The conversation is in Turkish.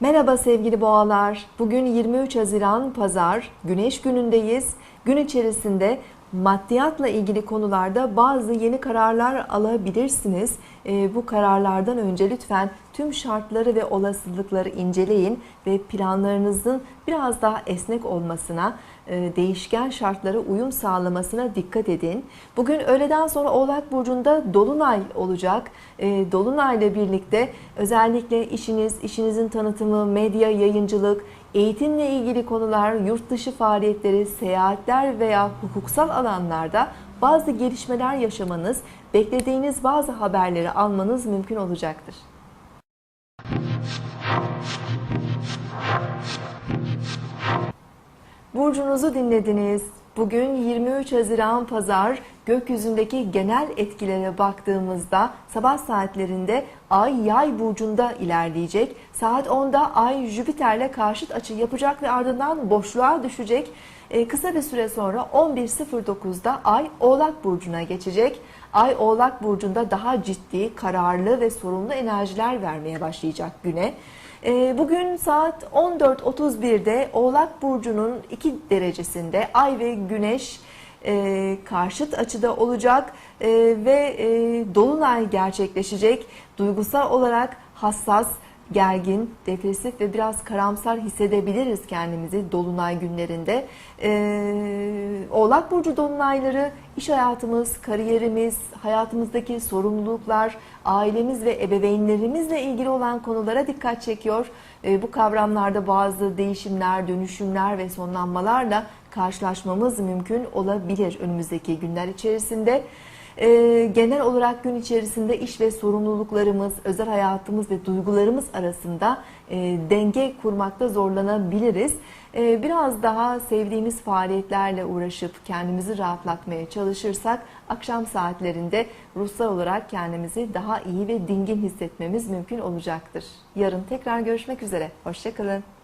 Merhaba sevgili boğalar. Bugün 23 Haziran Pazar, Güneş günündeyiz. Gün içerisinde maddiyatla ilgili konularda bazı yeni kararlar alabilirsiniz. Ee, bu kararlardan önce lütfen tüm şartları ve olasılıkları inceleyin ve planlarınızın biraz daha esnek olmasına, e, değişken şartlara uyum sağlamasına dikkat edin. Bugün öğleden sonra Oğlak Burcu'nda Dolunay olacak. E, Dolunay ile birlikte özellikle işiniz, işinizin tanıtımı, medya, yayıncılık, eğitimle ilgili konular, yurt dışı faaliyetleri, seyahatler veya hukuksal alanlarda bazı gelişmeler yaşamanız, beklediğiniz bazı haberleri almanız mümkün olacaktır. Burcunuzu dinlediniz. Bugün 23 Haziran Pazar gökyüzündeki genel etkilere baktığımızda sabah saatlerinde Ay Yay burcunda ilerleyecek. Saat 10'da Ay Jüpiter'le karşıt açı yapacak ve ardından boşluğa düşecek. Ee, kısa bir süre sonra 11.09'da Ay Oğlak burcuna geçecek. Ay Oğlak burcunda daha ciddi, kararlı ve sorumlu enerjiler vermeye başlayacak güne. Ee, Bugün saat 14.31'de Oğlak Burcu'nun 2 derecesinde Ay ve Güneş e, karşıt açıda olacak e, ve e, Dolunay gerçekleşecek. Duygusal olarak hassas, gergin, depresif ve biraz karamsar hissedebiliriz kendimizi Dolunay günlerinde. Ee, Oğlak Burcu Dolunayları iş hayatımız, kariyerimiz, hayatımızdaki sorumluluklar, ailemiz ve ebeveynlerimizle ilgili olan konulara dikkat çekiyor. Ee, bu kavramlarda bazı değişimler, dönüşümler ve sonlanmalarla karşılaşmamız mümkün olabilir önümüzdeki günler içerisinde. Ee, genel olarak gün içerisinde iş ve sorumluluklarımız, özel hayatımız ve duygularımız arasında e, denge kurmakta zorlanabiliriz. Ee, biraz daha sevdiğimiz faaliyetlerle uğraşıp kendimizi rahatlatmaya çalışırsak akşam saatlerinde ruhsal olarak kendimizi daha iyi ve dingin hissetmemiz mümkün olacaktır. Yarın tekrar görüşmek üzere. Hoşçakalın.